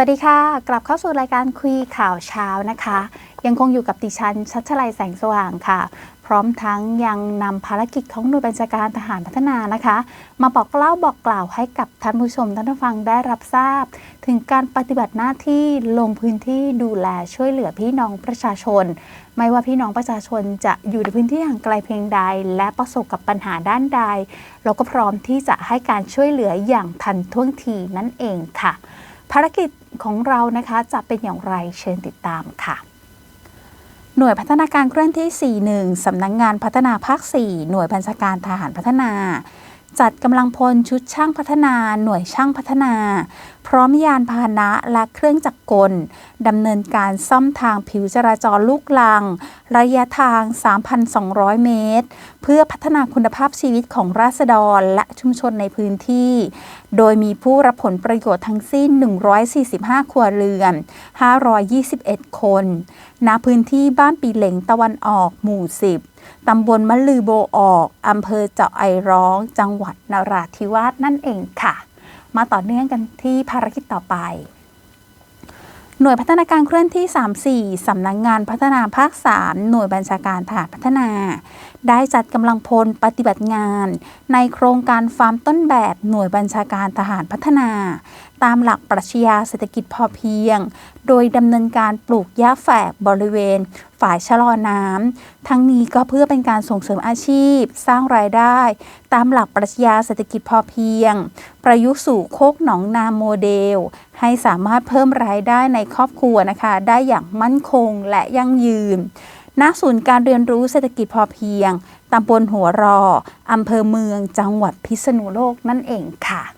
วัสดีค่ะ กลับเข้าสู่รายการคุยข่าวเช้านะคะ ยังคงอยู่กับดิฉันชัชลัยแสงสว่างค่ะ พร้อมทั้งยังนำภารกิจของหน่วยบัญชาการทหารพัฒนานะคะ มาบอกเล่าบอกกล่าวให้กับท่านผู้ชมท่านผู้ฟังได้รับทราบ ถึงการปฏิบัติหน้าที่ลงพื้นที่ดูแลช่วยเหลือพี่น้องประชาชน ไม่ว่าพี่น้องประชาชนจะอยู่ในพื้นที่ห่างไกลเพียงใด และประสบกับปัญหาด้านใด เราก็พร้อมที่จะให้การช่วยเหลืออย่างทันท่วงทีนั่นเองค่ะ ภารกิจของเรานะคะจะเป็นอย่างไรเชิญติดตามค่ะ หน่วยพัฒนาการเคลื่อนที่ 41 สำนักงงานพัฒนาภาค 4 หน่วยบัญชาการทหารพัฒนา จัดกำลังพลชุดช่างพัฒนา หน่วยช่างพัฒนา พร้อมยานพาหนะและเครื่องจักรกลดำเนินการซ่อมทางผิวจราจรลูกลัง ระยะทาง 3,200 เมตร เพื่อพัฒนาคุณภาพชีวิตของราษฎรและชุมชนในพื้นที่ โดยมีผู้รับผลประโยชน์ทั้งสิ้น 145 ครัวเรือน 521 คน ณ พื้นที่บ้านปีเหลงตะวันออกหมู่ 10ตำบลมะลือโบออก อำเภอเจาะไอร้อง จังหวัดนราธิวาสนั่นเองค่ะ มาต่อเนื่องกันที่ภารกิจต่อไป หน่วยพัฒนาการเคลื่อนที่ 34 สำนักงงานพัฒนาภาค 3 หน่วยบัญชาการทหารพัฒนา ได้จัดกำลังพลปฏิบัติงาน ในโครงการฟาร์มต้นแบบหน่วยบัญชาการทหารพัฒนา ตามหลักปรัชญาเศรษฐกิจพอเพียง โดยดำเนินการปลูกหญ้าแฝกบริเวณ ฝ่ายชะลอน้ำ ทั้งนี้ก็เพื่อเป็นการส่งเสริมอาชีพ สร้างรายได้ ตามหลักปรัชญาเศรษฐกิจพอเพียง ประยุกต์สู่โคกหนองนาโมเดล ให้สามารถเพิ่มรายได้ในครอบครัวนะคะ ได้อย่างมั่นคงและยั่งยืนณศูนย์การเรียนรู้เศรษฐกิจพอเพียง ตำบลหัวรอ อำเภอเมือง จังหวัดพิษณุโลกนั่นเองค่ะ